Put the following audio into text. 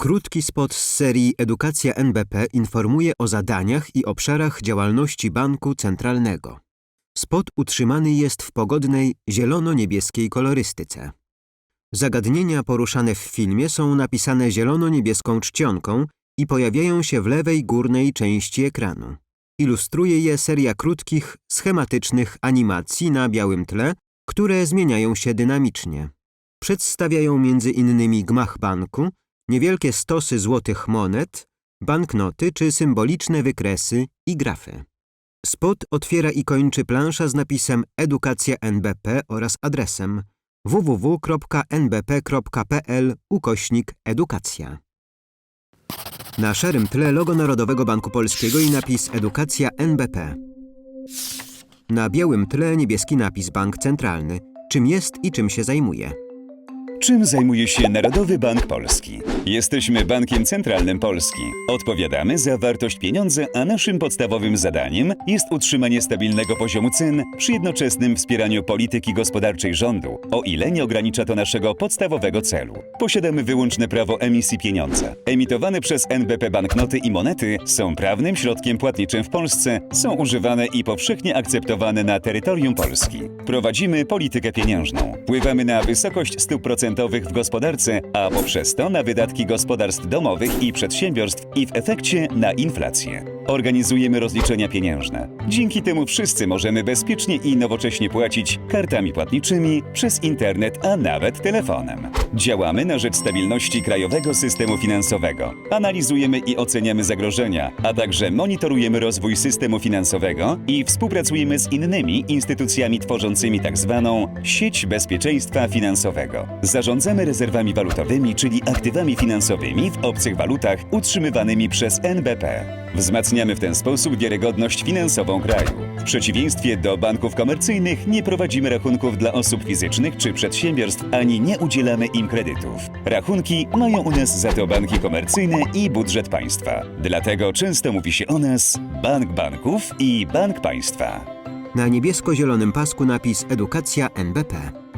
Krótki spot z serii Edukacja NBP informuje o zadaniach i obszarach działalności Banku Centralnego. Spot utrzymany jest w pogodnej zielono-niebieskiej kolorystyce. Zagadnienia poruszane w filmie są napisane zielono-niebieską czcionką i pojawiają się w lewej górnej części ekranu. Ilustruje je seria krótkich, schematycznych animacji na białym tle, które zmieniają się dynamicznie. Przedstawiają innymi gmach banku, niewielkie stosy złotych monet, banknoty czy symboliczne wykresy i grafy. Spot otwiera i kończy plansza z napisem Edukacja NBP oraz adresem www.nbp.pl ukośnik edukacja. Na szarym tle logo Narodowego Banku Polskiego i napis Edukacja NBP. Na białym tle niebieski napis Bank Centralny, czym jest i czym się zajmuje. Czym zajmuje się Narodowy Bank Polski? Jesteśmy Bankiem Centralnym Polski. Odpowiadamy za wartość pieniądza, a naszym podstawowym zadaniem jest utrzymanie stabilnego poziomu cen przy jednoczesnym wspieraniu polityki gospodarczej rządu, o ile nie ogranicza to naszego podstawowego celu. Posiadamy wyłączne prawo emisji pieniądza. Emitowane przez NBP banknoty i monety są prawnym środkiem płatniczym w Polsce, są używane i powszechnie akceptowane na terytorium Polski. Prowadzimy politykę pieniężną. Wpływamy na wysokość stóp procentowych w gospodarce, a poprzez to na wydatki gospodarstw domowych i przedsiębiorstw i w efekcie na inflację. Organizujemy rozliczenia pieniężne. Dzięki temu wszyscy możemy bezpiecznie i nowocześnie płacić kartami płatniczymi, przez internet, a nawet telefonem. Działamy na rzecz stabilności krajowego systemu finansowego. Analizujemy i oceniamy zagrożenia, a także monitorujemy rozwój systemu finansowego i współpracujemy z innymi instytucjami tworzącymi tzw. sieć bezpieczeństwa finansowego. Zarządzamy rezerwami walutowymi, czyli aktywami finansowymi w obcych walutach utrzymywanymi przez NBP. Wzmacniamy w ten sposób wiarygodność finansową kraju. W przeciwieństwie do banków komercyjnych nie prowadzimy rachunków dla osób fizycznych czy przedsiębiorstw, ani nie udzielamy im kredytów. Rachunki mają u nas za to banki komercyjne i budżet państwa. Dlatego często mówi się o nas bank banków i bank państwa. Na niebiesko-zielonym pasku napis Edukacja NBP.